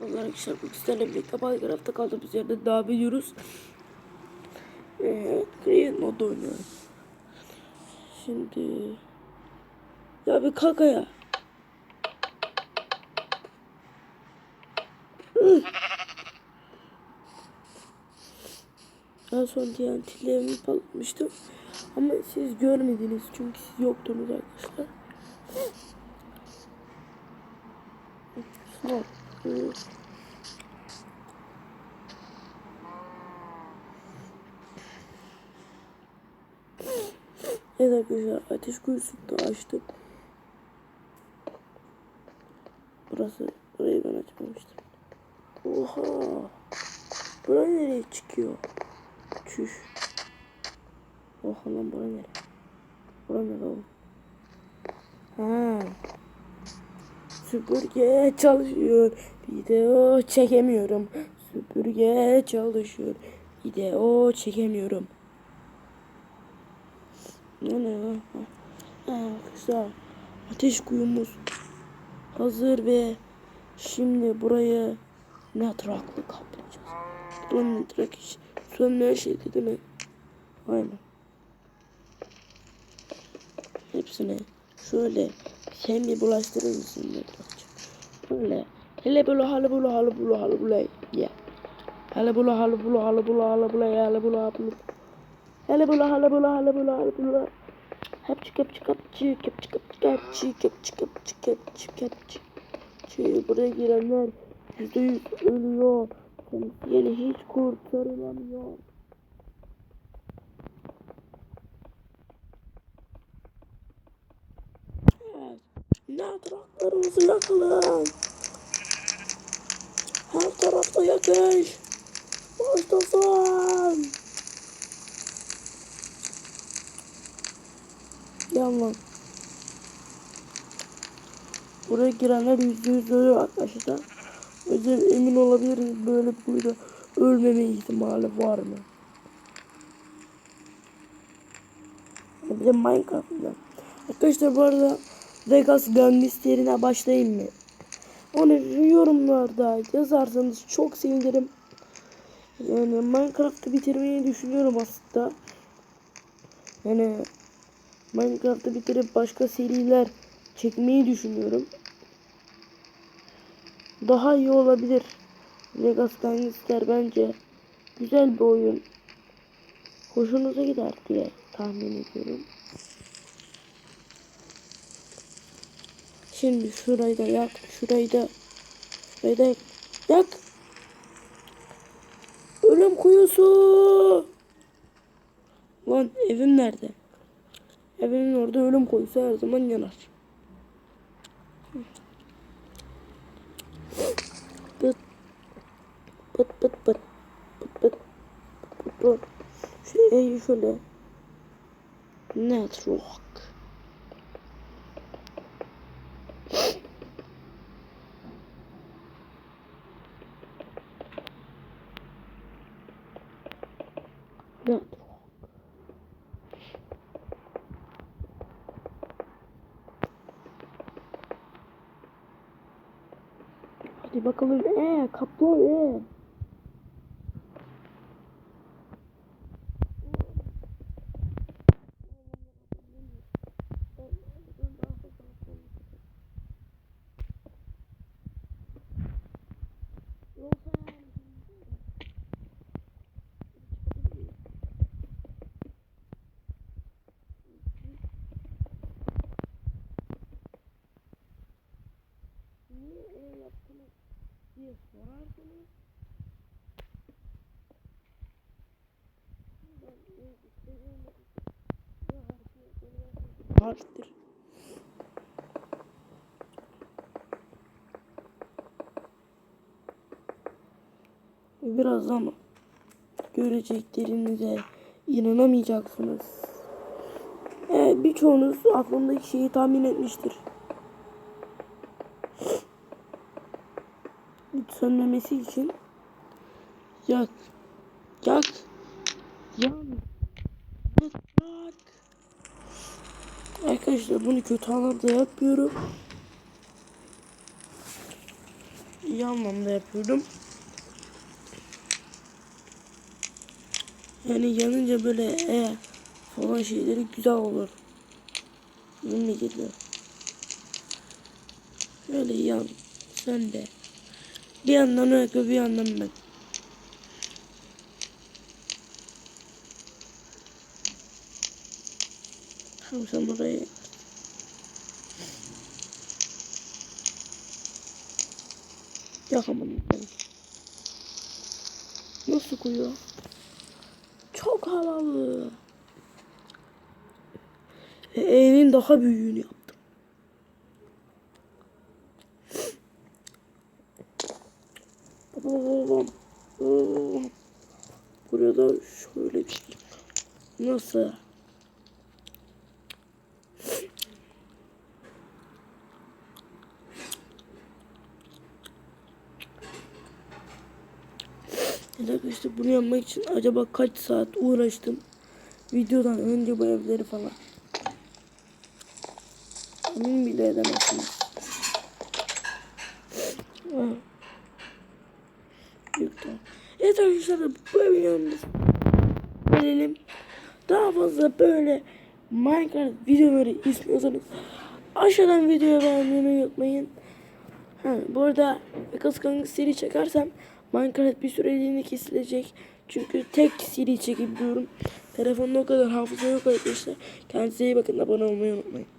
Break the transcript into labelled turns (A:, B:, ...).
A: Merhaba Arkadaşlar sizlerle birlikte Minecraft'ta kaldığımız yerde devam ediyoruz. Ee, Create modda oynuyorum. Şimdi... Ya bir kalk ya. En son TNT'lerimi patlatmıştım. Ama siz görmediniz çünkü siz yoktunuz arkadaşlar. Smart. Ee, Evet arkadaşlar ateş kuyusunu da açtım. Burası burayı ben açmamıştım. Oha. Bura nereye çıkıyor? Çüş. Oha lan bura nereye? Bura nereye oğlum? Ha. Süpürge çalışıyor. Video çekemiyorum. Süpürge çalışıyor. Video çekemiyorum. Ne ne güzel. Ateş kuyumuz hazır ve şimdi burayı netraklı kaplayacağız. Bu netrak iş sönmeyen şeydi değil mi? Aynen. Hepsine şöyle sen bir bulaştırır mısın? Böyle. Hele böyle halı bulu halı bulu halı bulu ya. Hele bulu halı bulu halı bulu halı bulu ya hele bulu halı bulu. Hele bula hele bula hele bula hele bula. Hep çıkıp çıkıp çıkıp çıkıp çıkıp çıkıp çıkıp çıkıp çıkıp çıkıp buraya girenler yüzde yüz ölüyor. Yeni hiç kurtarılamıyor. Ne taraflarımızı yakalım. Her tarafta yakış. Başlasın. Yalan. Buraya girenler yüzde yüz ölüyor arkadaşlar. O yüzden emin olabiliriz böyle burada ölmeme ihtimali var mı? Bir de Minecraft'da. Arkadaşlar bu arada Vegas Gun yerine başlayayım mı? Onu yorumlarda yazarsanız çok sevinirim. Yani Minecraft'ı bitirmeyi düşünüyorum aslında. Yani Minecraft'ı bitirip başka seriler çekmeyi düşünüyorum. Daha iyi olabilir. Vegas Gangster bence güzel bir oyun. Hoşunuza gider diye tahmin ediyorum. Şimdi şurayı da yak, şurayı da, şurayı da yak. Ölüm kuyusu. Lan evim nerede? Evimin orada ölüm kuyusu her zaman yanar. Pıt pıt pıt pıt pıt pıt pıt pıt şey şöyle net rock net Hadi bakalım. Ee, kaplan ee. Niye ee yaptınız diye sorarsanız ben ee istediğim ya harftir. Birazdan göreceklerinize inanamayacaksınız. Evet, birçoğunuz aklımdaki şeyi tahmin etmiştir. sönmemesi için yak yak yan yak arkadaşlar bunu kötü anlamda yapıyorum iyi anlamda yapıyorum. Yani yanınca böyle e falan şeyleri güzel olur. Yemin ediyorum. Şöyle yan. Sen de. Bir yandan öyle bir yandan ben. Tamam sen burayı. Yakamadım ben. Nasıl koyuyor? Çok havalı. Ve E'nin daha büyüğünü yaptım. Babam. Babam. Buraya da şöyle bir şey. Nasıl? Evet işte bunu yapmak için acaba kaç saat uğraştım. Videodan önce bu evleri falan. Emin bile edemezsiniz. Tamam. Evet arkadaşlar bu yanında gelelim. Daha fazla böyle Minecraft videoları istiyorsanız aşağıdan videoyu beğenmeyi unutmayın. Ha, bu arada Vegas Kanka seri çekersem Minecraft bir süreliğine kesilecek. Çünkü tek seri çekebiliyorum. Telefonda o kadar hafıza yok arkadaşlar. Kendinize iyi bakın. Abone olmayı unutmayın.